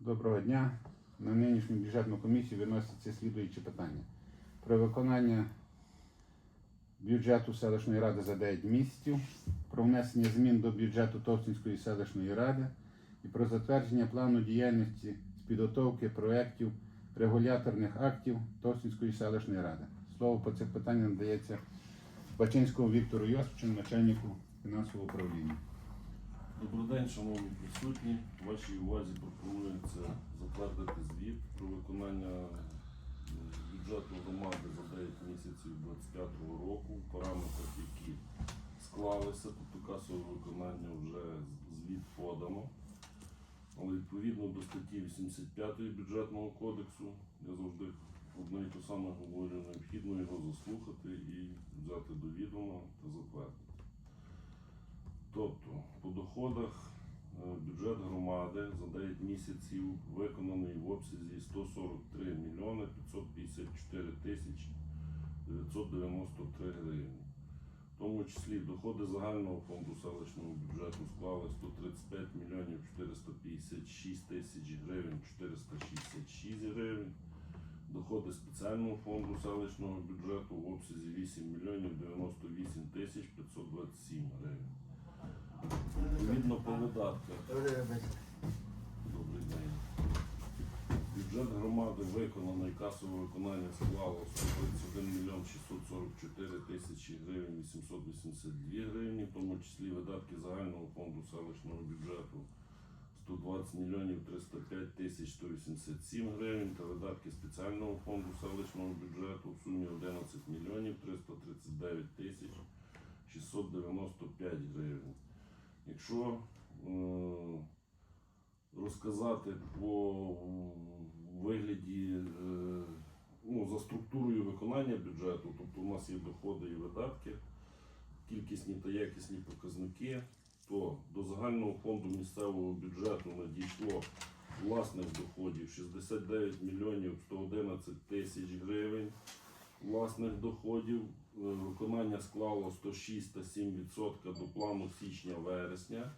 Доброго дня. На нинішню бюджетну комісію виносяться слідуючі питання. Про виконання бюджету селищної ради за 9 місяців, про внесення змін до бюджету Товстинської селищної ради і про затвердження плану діяльності з підготовки проєктів регуляторних актів Товстинської селищної ради. Слово по цих питаннях надається Бачинському Віктору Йосипчину, начальнику фінансового управління. Добрий день, шановні присутні. Вашій увазі пропонується затвердити звіт про виконання е, бюджету громади за 9 місяців 2025 року параметрах, які склалися, тобто касове виконання вже звіт подано. Але відповідно до статті 85 бюджетного кодексу, я завжди одне і те саме говорю, необхідно його заслухати і взяти до відома та затвердити. Тобто по доходах е, бюджет громади за 9 місяців виконаний в обсязі 143 мільйони 554 тисячі 993 гривні. В тому числі доходи загального фонду селищного бюджету склали 135 мільйонів 456 тисяч гривень 466 гривень. Доходи спеціального фонду селищного бюджету в обсязі 8 мільйонів 98 тисяч 527 гривень. Відповідно по видатках. Добрий день. Бюджет громади виконано і касове виконання склало 131 мільйон 644 тисячі гривень 882 гривні, в тому числі видатки загального фонду селищного бюджету 120 мільйонів 305 тисяч 187 гривень та видатки спеціального фонду селищного бюджету в сумі 11 мільйонів 339 тисяч 695 гривень. Якщо е, розказати по вигляді, е, ну, за структурою виконання бюджету, тобто у нас є доходи і видатки, кількісні та якісні показники, то до загального фонду місцевого бюджету надійшло власних доходів 69 мільйонів 111 тисяч гривень власних доходів. Е, Виконання склало 106 та 7% до плану січня-вересня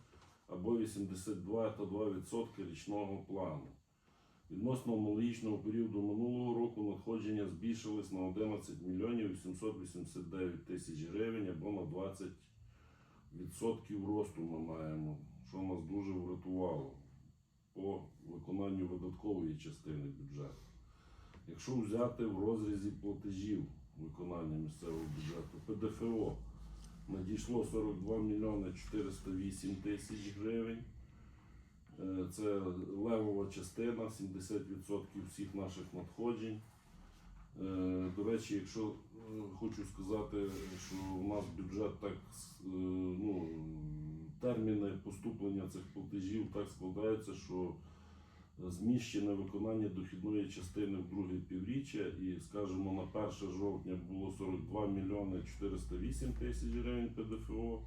або 82 та 2% річного плану. Відносно аналогічного періоду минулого року надходження збільшились на 11 мільйонів 889 тисяч гривень або на 20 відсотків росту ми маємо, що нас дуже врятувало по виконанню видаткової частини бюджету. Якщо взяти в розрізі платежів виконання місцевого бюджету, ПДФО надійшло 42 мільйони 408 тисяч гривень. Е, Це левова частина, 70% всіх наших надходжень. Е, До речі, якщо е, хочу сказати, що у нас бюджет так ну, терміни поступлення цих платежів так складаються, що зміщене виконання дохідної частини в друге півріччя, і, скажімо, на 1 жовтня було 42 мільйони 408 тисяч гривень ПДФО.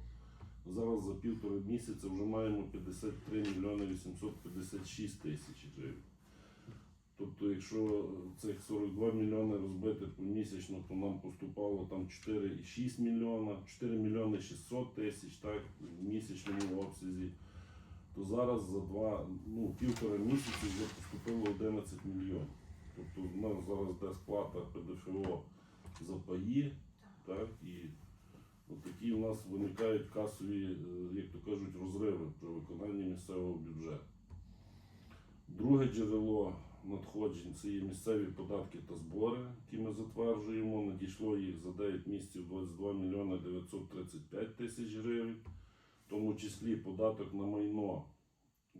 Зараз за півтора місяця вже маємо 53 мільйони 856 тисяч гривень. Тобто, якщо цих 42 мільйони розбити помісячно, то нам поступало там 4,6 мільйона, 4 мільйони 600 тисяч так, в місячному обсязі, то зараз за два, ну, півтора місяці вже поступило 11 мільйонів. Тобто в нас зараз йде сплата ПДФО за паї, так, і такі у нас виникають касові, е, як то кажуть, розриви при виконанні місцевого бюджету. Друге джерело надходжень це є місцеві податки та збори, які ми затверджуємо. Надійшло їх за 9 місяців 22 мільйони 935 тисяч гривень, в тому числі податок на майно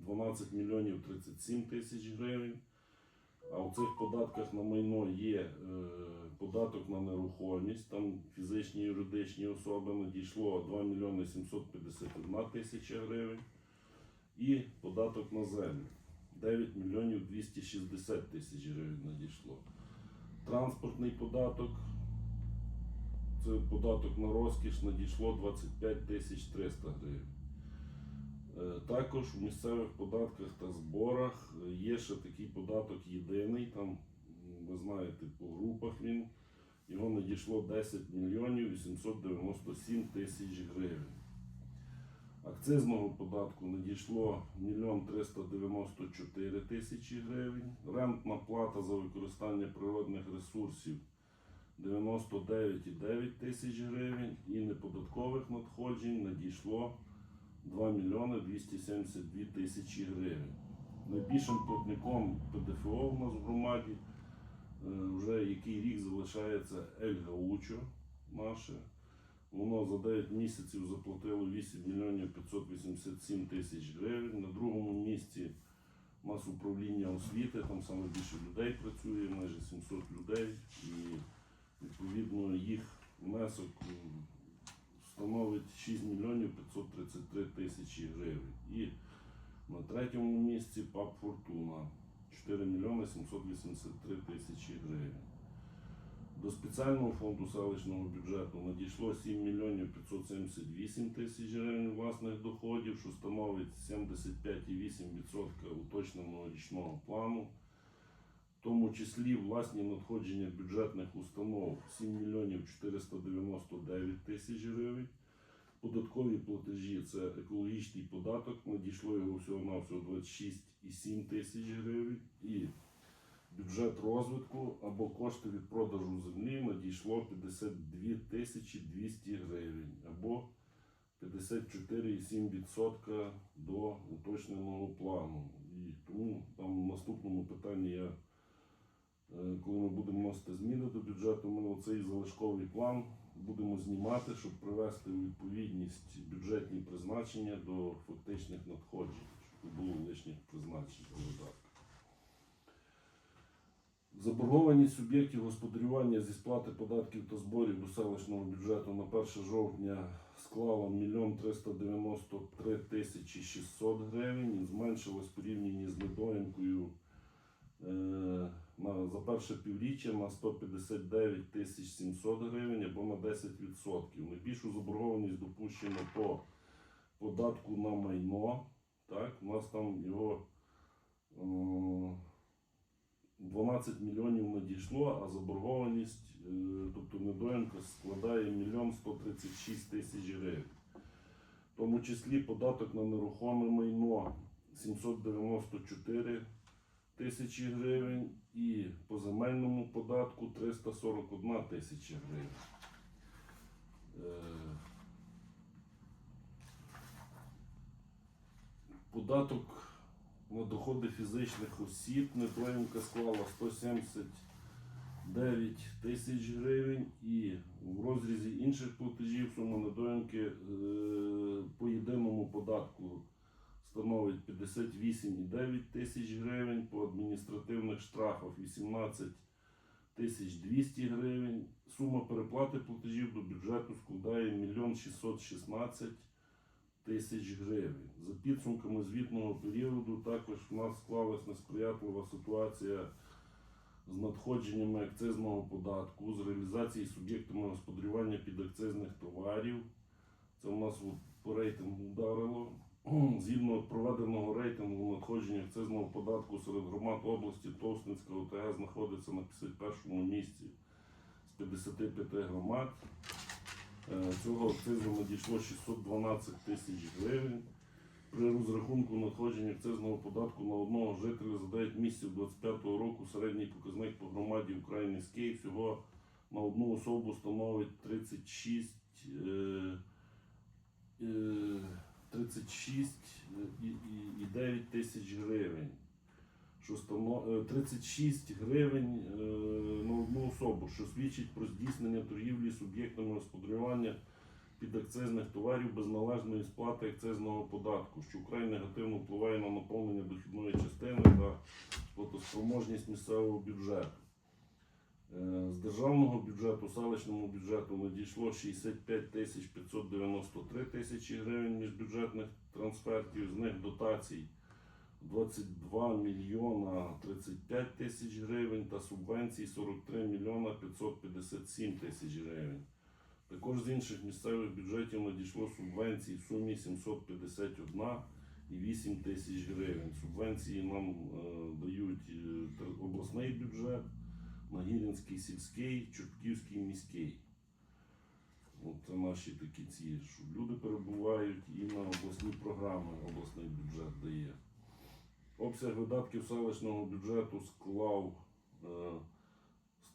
12 мільйонів 37 тисяч гривень. А у цих податках на майно є е, податок на нерухомість, там фізичні і юридичні особи надійшло 2 мільйони 751 тисяча гривень. І податок на землю 9 мільйонів 260 тисяч гривень надійшло. Транспортний податок, це податок на розкіш надійшло 25 тисяч 300 гривень. Е, Також в місцевих податках та зборах є ще такий податок єдиний, там, ви знаєте, по групах він. Його надійшло 10 мільйонів 897 тисяч гривень. Акцизного податку надійшло 1 394 тисячі гривень. Рентна плата за використання природних ресурсів 99,9 тисяч гривень. І неподаткових надходжень надійшло 2 мільйони 272 тисячі гривень. Найбільшим платником ПДФО у нас в громаді е, вже який рік залишається Ель Гаучо наше. Воно за 9 місяців заплатило 8 мільйонів 587 тисяч гривень. На другому місці у нас управління освіти, там саме більше людей працює, майже 700 людей. І відповідно їх внесок становить 6 мільйонів 533 тисячі гривень. І на третьому місці ПАП Фортуна 4 мільйони 783 тисячі гривень. До спеціального фонду селищного бюджету надійшло 7 мільйонів 578 тисяч гривень власних доходів, що становить 75,8% уточненого річного плану. Тому числі власні надходження бюджетних установ 7 мільйонів 499 тисяч гривень. Податкові платежі це екологічний податок, надійшло його всього-навсього 26,7 тисяч гривень. І бюджет розвитку або кошти від продажу землі надійшло 52 тисячі 200 гривень або 54,7% до уточненого плану. І тому там в наступному питанні я, коли ми будемо вносити зміни до бюджету, ми оцей залишковий план будемо знімати, щоб привести у відповідність бюджетні призначення до фактичних надходжень, щоб не було лишніх призначень по видатках. Заборгованість суб'єктів господарювання зі сплати податків та зборів до селищного бюджету на 1 жовтня склала 1 393 тисячі 600 гривень і зменшилась порівняно з е, за перше півріччя на 159 тисяч 700 гривень або на 10%. Найбільшу заборгованість допущено по податку на майно. Так, у нас там його е, 12 мільйонів надійшло, а заборгованість, е, тобто недоїмка складає 1 136 тисяч гривень. В тому числі податок на нерухоме майно 794 тисячі гривень і по земельному податку 341 тисяча гривень. Е, Податок на доходи фізичних осіб недоїмка склала 179 тисяч гривень і в розрізі інших платежів сума недоїмки е, по єдиному податку становить 58,9 тисяч гривень, по адміністративних штрафах 18 тисяч 200 гривень. Сума переплати платежів до бюджету складає 1 616 тисяч гривень. За підсумками звітного періоду також в нас склалась несприятлива ситуація з надходженнями акцизного податку, з реалізації суб'єктами господарювання підакцизних товарів. Це у нас по рейтингу вдарило. Згідно проведеного рейтингу надходження акцизного податку серед громад області Товстинська ОТГ знаходиться на 51 місці з 55 громад. Е, Цього акцизу надійшло 612 тисяч гривень. При розрахунку надходження акцизного податку на одного жителя за 9 місяців 25 року середній показник по громаді вкрай низький. Всього на одну особу становить 36, е, е, 36 і, і, і 9 тисяч гривень. Що стано- е, 36 гривень е, на одну особу, що свідчить про здійснення торгівлі суб'єктами господарювання підакцизних товарів без належної сплати акцизного податку, що вкрай негативно впливає на наповнення дохідної частини та платоспроможність місцевого бюджету. Е, З державного бюджету, селищному бюджету надійшло 65 тисяч 593 тисячі гривень міжбюджетних трансфертів, з них дотацій 22 мільйона 35 тисяч гривень та субвенцій 43 мільйона 557 тисяч гривень. Також з інших місцевих бюджетів надійшло субвенцій в сумі 751 і 8 тисяч гривень. Субвенції нам е, дають е, обласний бюджет, Нагірянський сільський, Чортківський міський. От наші такі ці, що люди перебувають і на обласні програми обласний бюджет дає. Обсяг видатків селищного бюджету склав е,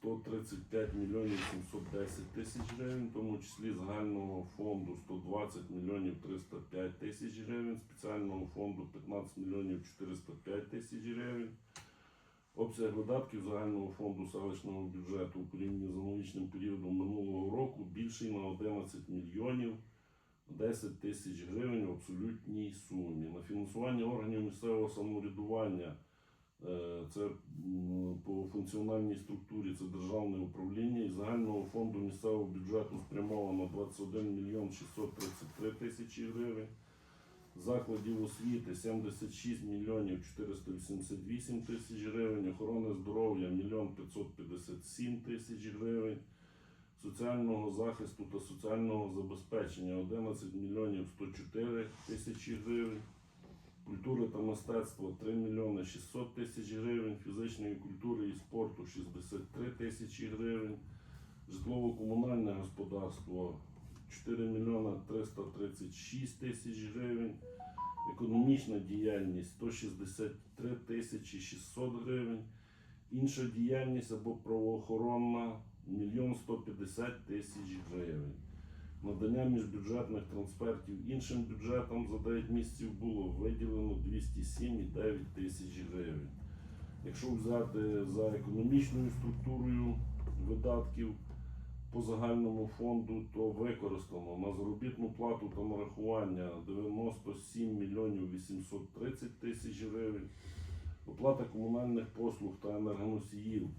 135 мільйонів 710 тисяч гривень, в тому числі загального фонду 120 мільйонів 305 тисяч гривень, спеціального фонду 15 мільйонів 405 тисяч гривень. Обсяг видатків загального фонду селищного бюджету у порівнянні з аналогічним періодом минулого року більший на 11 мільйонів 10 тисяч гривень в абсолютній сумі. На фінансування органів місцевого самоврядування е, це по функціональній структурі це державне управління і загального фонду місцевого бюджету спрямовано 21 мільйон 633 тисячі гривень. Закладів освіти 76 мільйонів 488 тисяч гривень, охорони здоров'я 1 мільйон 557 тисяч гривень, соціального захисту та соціального забезпечення 11 мільйонів 104 тисячі гривень, культури та мистецтва 3 мільйони 600 тисяч гривень, фізичної культури і спорту 63 тисячі гривень, житлово-комунальне господарство 4 мільйона 336 тисяч гривень, економічна діяльність 163 тисячі 600 гривень, інша діяльність або правоохоронна 1 150 тисяч гривень. Надання міжбюджетних трансфертів іншим бюджетам за 9 місяців було виділено 207,9 тисяч гривень. Якщо взяти за економічною структурою видатків, по загальному фонду, то використано. На заробітну плату та нарахування 97 мільйонів 830 тисяч гривень, оплата комунальних послуг та енергоносіїв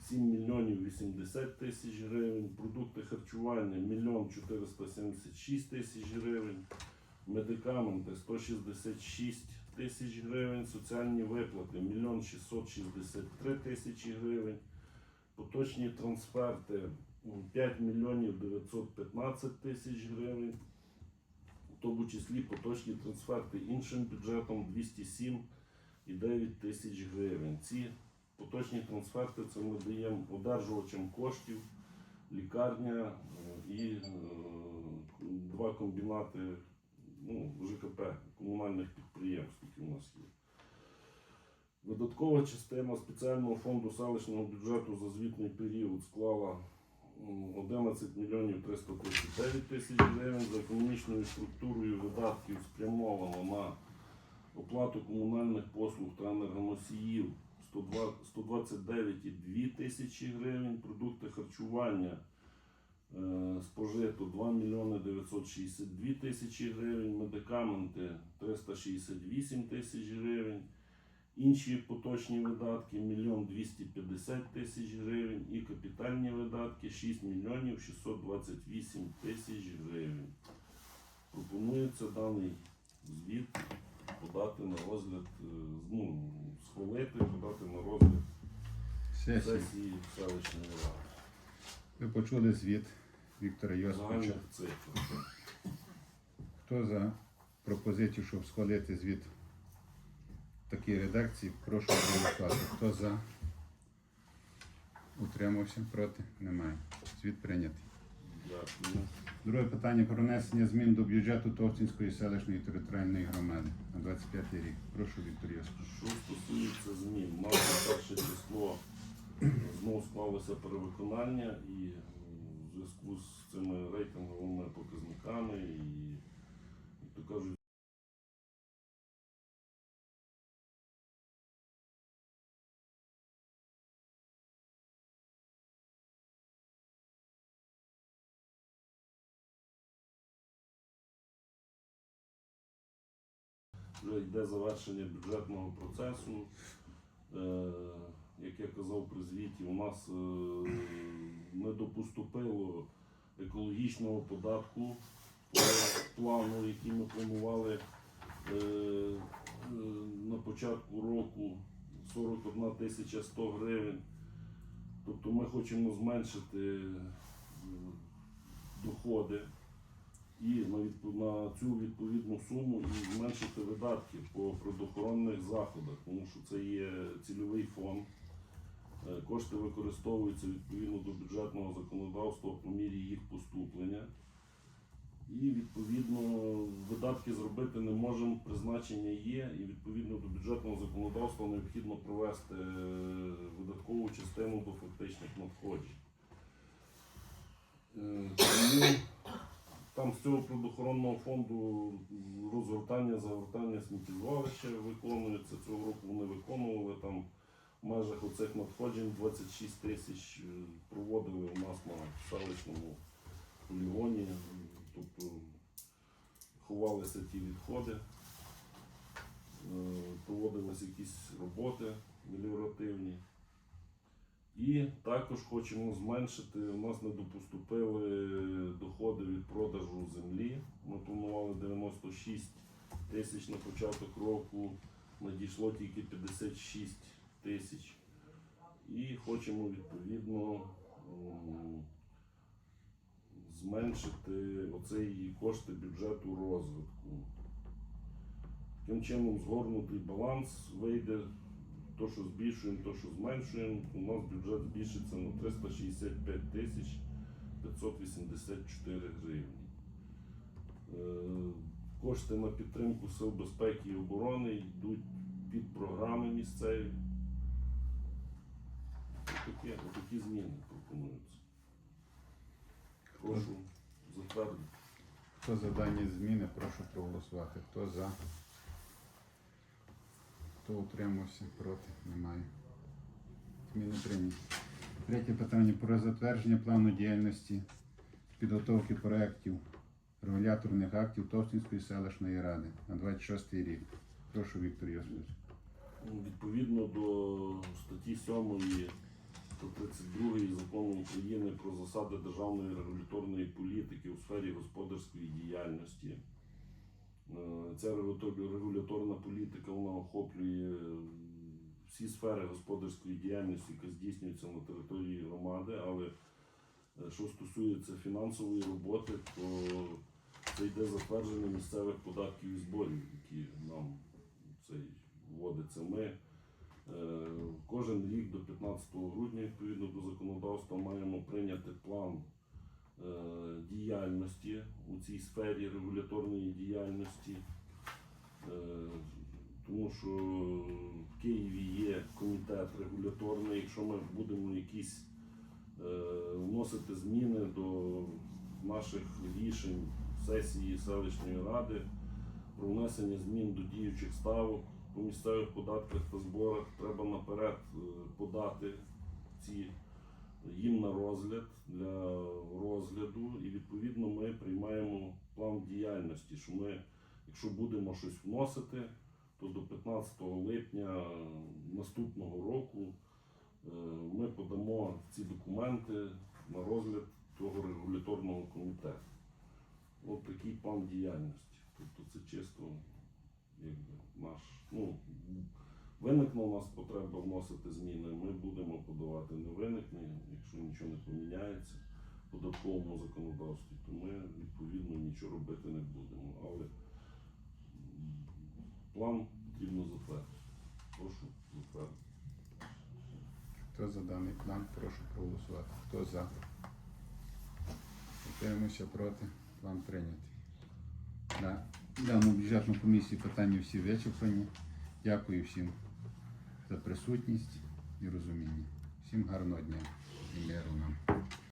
7 мільйонів 80 тисяч гривень, продукти харчування 1 476 тисяч гривень, медикаменти 166 тисяч гривень, соціальні виплати 1 663 тисячі гривень, поточні трансферти 5 мільйонів 915 тисяч гривень, в тому числі поточні трансферти іншим бюджетом 207,9 тисяч гривень. Ці поточні трансферти це ми даємо одержувачам коштів, лікарня е, і е, два комбінати ну, ЖКП комунальних підприємств, які у нас є. Видаткова частина спеціального фонду селищного бюджету за звітний період склала 11 мільйонів 339 тисяч гривень. За економічною структурою видатків спрямовано на оплату комунальних послуг та енергоносіїв 102 129,2 тисячі гривень, продукти харчування е, спожито 2 мільйони 962 тисячі гривень, медикаменти 368 тисяч гривень. Інші поточні видатки 1 250 тисяч гривень і капітальні видатки 6 мільйонів 628 тисяч гривень. Пропонується даний звіт подати на розгляд, е, ну, схвалити, подати на розгляд Сесії. сесії селищної ради. Ви почули звіт Віктора Йосиповича. Хто за пропозицію, щоб схвалити звіт такій редакції, прошу голосувати. Хто за? Утримався? Проти? Немає. Звіт прийнятий. Друге питання про внесення змін до бюджету Товстинської селищної територіальної громади на 25 рік. Прошу, Віктор Йосипович. Що стосується змін, на перше число знову склалося перевиконання і в зв'язку з цими рейтинговими показниками і, то кажуть, вже йде завершення бюджетного процесу. Е, Як я казав при звіті, у нас не допоступило екологічного податку по плану, який ми планували е, на початку року 41 тисяча 100 гривень. Тобто ми хочемо зменшити е, доходи і на, на цю відповідну суму і зменшити видатки по природоохоронних заходах, тому що це є цільовий фонд. Е, Кошти використовуються відповідно до бюджетного законодавства по мірі їх поступлення. І відповідно видатки зробити не можемо, призначення є, і відповідно до бюджетного законодавства необхідно провести е, видаткову частину до фактичних надходжень. Е, Тому там з цього природоохоронного фонду розгортання, загортання сміттєзвалища виконується. Цього року вони виконували там в межах оцих надходжень 26 тисяч е, проводили у нас на селищному полігоні, тобто ховалися ті відходи, е, проводились якісь роботи меліоративні. І також хочемо зменшити. У нас не допоступили доходи від продажу землі. Ми планували 96 тисяч на початок року, надійшло тільки 56 тисяч. І хочемо відповідно зменшити оцей кошти бюджету розвитку. Таким чином згорнутий баланс вийде то, що збільшуємо, то, що зменшуємо, у нас бюджет збільшиться на 365 тисяч 584 гривні. Е, Кошти на підтримку сил безпеки і оборони йдуть під програми місцеві. Отакі, отакі зміни пропонуються. Прошу затвердити. Хто за дані зміни, прошу проголосувати. Хто за? Хто утримався? Проти? Немає. Зміни прийняті. Третє питання про затвердження плану діяльності підготовки проєктів регуляторних актів Товстинської селищної ради на 26 рік. Прошу, Віктор Йосипович. Ну, Відповідно до статті 7 та 32 закону України про засади державної регуляторної політики у сфері господарської діяльності. Е, Ця регуляторна політика вона охоплює всі сфери господарської діяльності, яка здійснюється на території громади, але е, що стосується фінансової роботи, то це йде затвердження місцевих податків і зборів, які нам цей вводиться. Ми е, кожен рік до 15 грудня, відповідно до законодавства, маємо прийняти план діяльності у цій сфері регуляторної діяльності. Е, тому що в Києві є комітет регуляторний. Якщо ми будемо якісь е, вносити зміни до наших рішень сесії селищної ради про внесення змін до діючих ставок по місцевих податках та зборах, треба наперед е, подати ці їм на розгляд для розгляду, і відповідно ми приймаємо план діяльності, що ми, якщо будемо щось вносити, то до 15 липня наступного року е, ми подамо ці документи на розгляд того регуляторного комітету. От такий план діяльності. Тобто це чисто якби, наш. Ну, виникне у нас потреба вносити зміни, ми будемо подавати. Не виникне, якщо нічого не поміняється в податковому законодавстві, то ми відповідно нічого робити не будемо. Але план потрібно затвердити. Прошу затвердити. Хто за даний план, прошу проголосувати. Хто за? Утримався проти. План прийнятий. На дану бюджетну комісію питання всі вичерпані. Дякую всім за присутність і розуміння. Всім гарного дня і миру нам.